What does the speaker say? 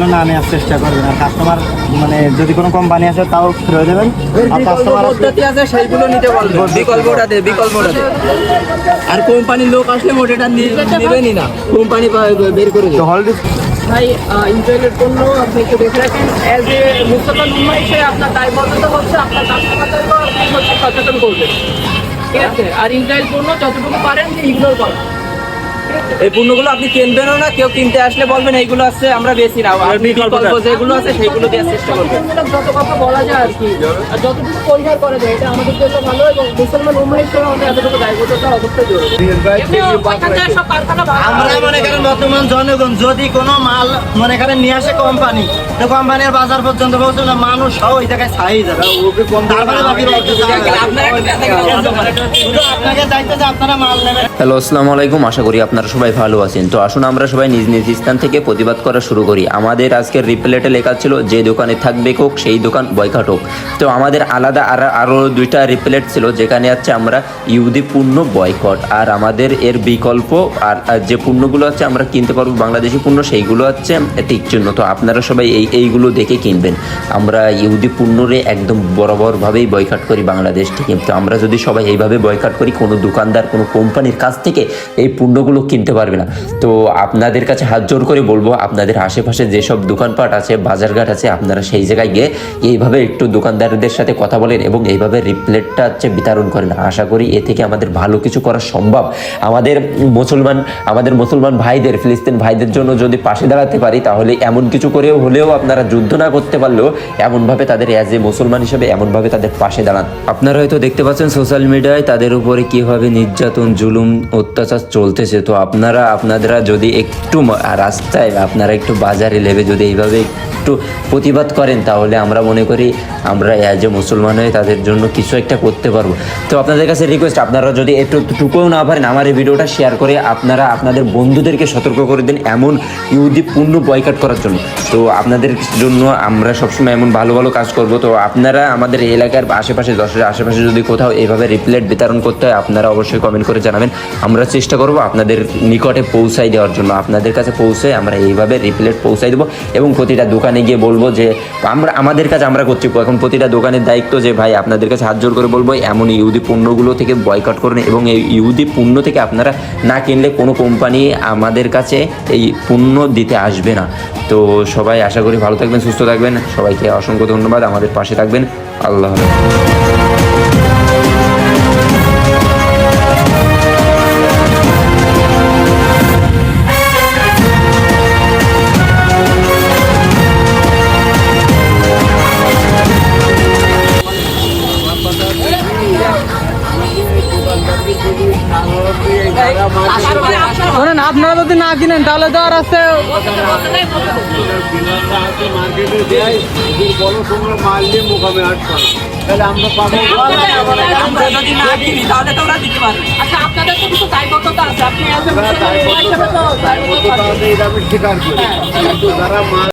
হলে না নেওয়ার চেষ্টা করবেন। আর কাস্টমার মানে যদি কোনো কোম্পানি আসে তাও ফিরে দেবেন। আর কাস্টমার পদ্ধতি আছে সেইগুলো নিতে বলবেন। বিকল্পটা দে বিকল্পটা দে। আর কোম্পানির লোক আসলে মোটেটা নেবেনই না। কোম্পানি বের করে তো দেবে হল ভাই ইন্টারনেট পণ্য আপনি একটু দেখে রাখেন। অ্যাজ এ মুস্তফা নুম্মা হিসেবে আপনার দায়বদ্ধতা হচ্ছে আপনার কাস্টমারদেরকে আপনি হচ্ছে সচেতন করবেন। ঠিক আছে? আর ইন্টারনেট পণ্য যতটুকু পারেন ইগনোর করেন এই পণ্যগুলো আপনি কিনবেনও না কেউ কিনতে আসলে বলবেন এইগুলো আছে আমরা বেশি না। আপনি বিকল্প যেগুলো আছে সেইগুলো দেওয়ার চেষ্টা করবেন। যত কথা বলা যায় আর কি আর যতটুকু পরিহার করা যায় এটা আমাদের জন্য ভালো এবং মুসলমান উম্মা হিসেবে আমাদের এতটুকু দায়বদ্ধতা অবশ্যই জরুরি। আমরা মনে করেন বর্তমান জনগণ যদি কোনো মাল মনে করেন নিয়ে আসে কোম্পানি তো কোম্পানির বাজার পর্যন্ত পৌঁছে না মানুষ সহ ওই জায়গায় ছাই যাবে। তারপরে বাকি হ্যালো, আসসালামু আলাইকুম। আশা করি আপনারা সবাই ভালো আছেন। তো আসুন আমরা সবাই নিজ নিজ স্থান থেকে প্রতিবাদ করা শুরু করি। আমাদের আজকের রিপ্লেটে লেখা ছিল, যে দোকানে থাকবে কোক, সেই দোকান বয়কাট হোক। তো আমাদের আলাদা আর আরও দুইটা রিপ্লেট ছিল, যেখানে হচ্ছে আমরা ইহুদি পণ্য বয়কট। আর আমাদের এর বিকল্প, আর যে পণ্যগুলো আছে আমরা কিনতে পারব বাংলাদেশি পণ্য সেইগুলো হচ্ছে ঠিক জন্য। তো আপনারা সবাই এই, এইগুলো দেখে কিনবেন। আমরা ইহুদি পণ্যরে একদম বরাবরভাবেই বয়কাট করি বাংলাদেশ থেকে। তো আমরা যদি সবাই এইভাবে বয়কাট করি কোনো দোকানদার, কোনো কোম্পানির কাছ থেকে এই পণ্যগুলো কিনতে পারবে না। তো আপনাদের কাছে হাত জোর করে বলব, আপনাদের আশেপাশে যেসব দোকানপাট আছে, বাজারঘাট আছে, আপনারা সেই জায়গায় গিয়ে এইভাবে একটু দোকানদারদের সাথে কথা বলেন এবং এইভাবে রিপ্লেটটা হচ্ছে বিতরণ করেন। আশা করি এ থেকে আমাদের ভালো কিছু করা সম্ভব। আমাদের মুসলমান আমাদের মুসলমান ভাইদের, ফিলিস্তিন ভাইদের জন্য যদি পাশে দাঁড়াতে পারি, তাহলে এমন কিছু করেও হলেও আপনারা যুদ্ধ না করতে পারলেও এমনভাবে তাদের অ্যাজ এ মুসলমান হিসেবে এমনভাবে তাদের পাশে দাঁড়ান। আপনারা হয়তো দেখতে পাচ্ছেন সোশ্যাল মিডিয়ায় তাদের উপরে কীভাবে নির্যাতন, জুলুম, অত্যাচার চলতেছে? তো আপনারা আপনারা যদি একটু রাস্তায়, আপনারা একটু বাজারে লেবে যদি এইভাবে একটু প্রতিবাদ করেন, তাহলে আমরা মনে করি আমরা অ্যাজ এ মুসলমান হয়ে তাদের জন্য কিছু একটা করতে পারব। তো আপনাদের কাছে রিকোয়েস্ট আপনারা যদি একটু টুকুও না পারেন আমার এই ভিডিওটা শেয়ার করে আপনারা আপনাদের বন্ধুদেরকে সতর্ক করে দিন এমন ইহুদি পূর্ণ বয়কাট করার জন্য। তো আপনাদের জন্য আমরা সবসময় এমন ভালো ভালো কাজ করব। তো আপনারা আমাদের এলাকার আশেপাশে, দশের আশেপাশে যদি কোথাও এইভাবে রিপ্লেট বিতরণ করতে হয়, আপনারা অবশ্যই কমেন্ট করে জানাবেন। আমরা চেষ্টা করব আপনাদের নিকটে পৌঁছাই দেওয়ার জন্য। আপনাদের কাছে পৌঁছে আমরা এইভাবে রিপ্লেট পৌঁছাই দেবো এবং প্রতিটা দোকানে গিয়ে বলব যে আমরা আমাদের কাছে আমরা করছি। এখন প্রতিটা দোকানের দায়িত্ব যে, ভাই, আপনাদের কাছে হাত জোর করে বলব, এমন ইহুদি পণ্যগুলো থেকে বয়কট করুন এবং এই ইহুদি পণ্য থেকে আপনারা না কিনলে কোনো কোম্পানি আমাদের কাছে এই পণ্য দিতে আসবে না। তো সবাই আশা করি ভালো থাকবেন, সুস্থ থাকবেন। সবাইকে অসংখ্য ধন্যবাদ। আমাদের পাশে থাকবেন। আল্লাহ শোনেন আপনারা যদি না কিনেন তাহলে তো আর আছে আমরা আচ্ছা যারা মাল